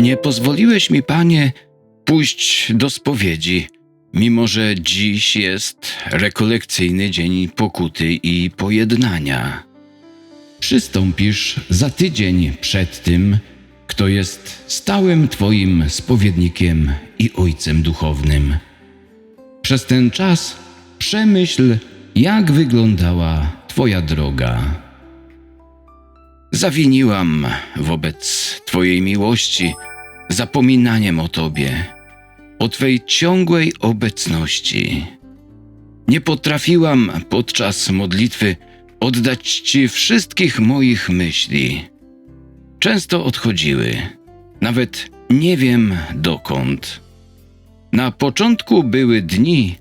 Nie pozwoliłeś mi, panie, pójść do spowiedzi, mimo że dziś jest rekolekcyjny dzień pokuty i pojednania. Przystąpisz za tydzień przed tym, kto jest stałym Twoim spowiednikiem i ojcem duchownym. Przez ten czas przemyśl, jak wyglądała Twoja droga. Zawiniłam wobec Twojej miłości zapominaniem o Tobie, o Twej ciągłej obecności. Nie potrafiłam podczas modlitwy oddać Ci wszystkich moich myśli. Często odchodziły, nawet nie wiem dokąd. Na początku były dni,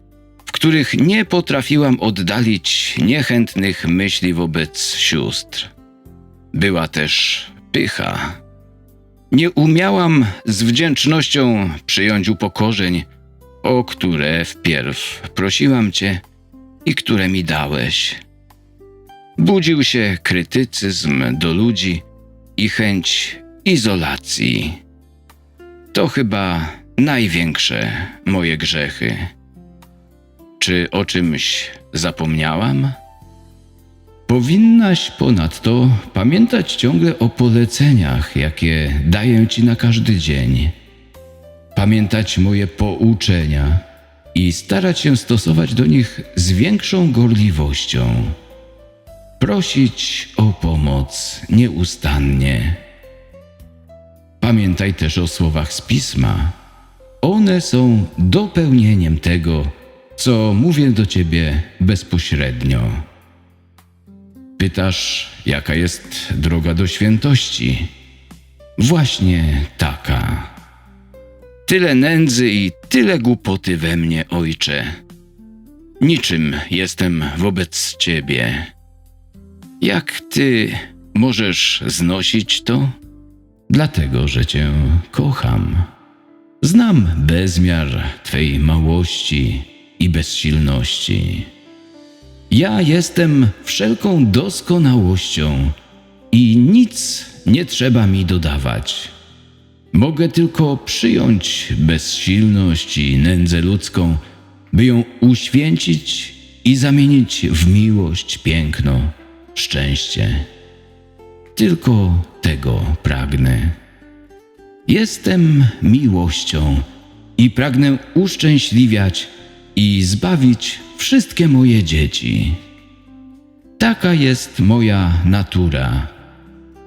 w których nie potrafiłam oddalić niechętnych myśli wobec sióstr. Była też pycha. Nie umiałam z wdzięcznością przyjąć upokorzeń, o które wpierw prosiłam Cię i które mi dałeś. Budził się krytycyzm do ludzi i chęć izolacji. To chyba największe moje grzechy. Czy o czymś zapomniałam? Powinnaś ponadto pamiętać ciągle o poleceniach, jakie daję ci na każdy dzień. Pamiętać moje pouczenia i starać się stosować do nich z większą gorliwością. Prosić o pomoc nieustannie. Pamiętaj też o słowach z pisma. One są dopełnieniem tego, co mówię do ciebie bezpośrednio. Pytasz, jaka jest droga do świętości? Właśnie taka. Tyle nędzy i tyle głupoty we mnie, ojcze. Niczym jestem wobec ciebie. Jak ty możesz znosić to? Dlatego, że cię kocham. Znam bezmiar twej małości i bezsilności. Ja jestem wszelką doskonałością i nic nie trzeba mi dodawać. Mogę tylko przyjąć bezsilność i nędzę ludzką, by ją uświęcić i zamienić w miłość, piękno, szczęście. Tylko tego pragnę. Jestem miłością i pragnę uszczęśliwiać i zbawić wszystkie moje dzieci. Taka jest moja natura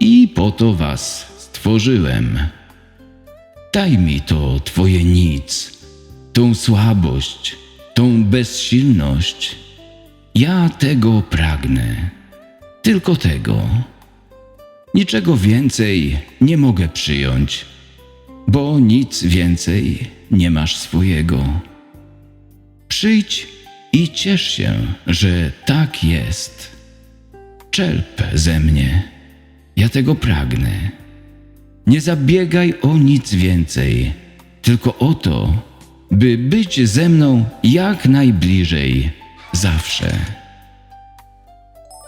i po to was stworzyłem. Daj mi to Twoje nic, tą słabość, tą bezsilność. Ja tego pragnę, tylko tego. Niczego więcej nie mogę przyjąć, bo nic więcej nie masz swojego. Przyjdź i ciesz się, że tak jest. Czerp ze mnie, ja tego pragnę. Nie zabiegaj o nic więcej, tylko o to, by być ze mną jak najbliżej, zawsze.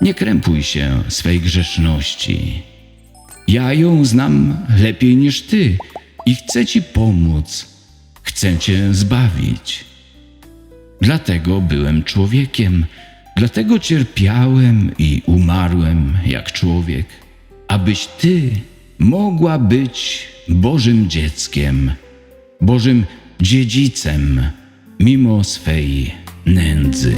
Nie krępuj się swej grzeszności. Ja ją znam lepiej niż ty i chcę ci pomóc, chcę cię zbawić. Dlatego byłem człowiekiem, dlatego cierpiałem i umarłem jak człowiek, abyś ty mogła być Bożym dzieckiem, Bożym dziedzicem, mimo swej nędzy.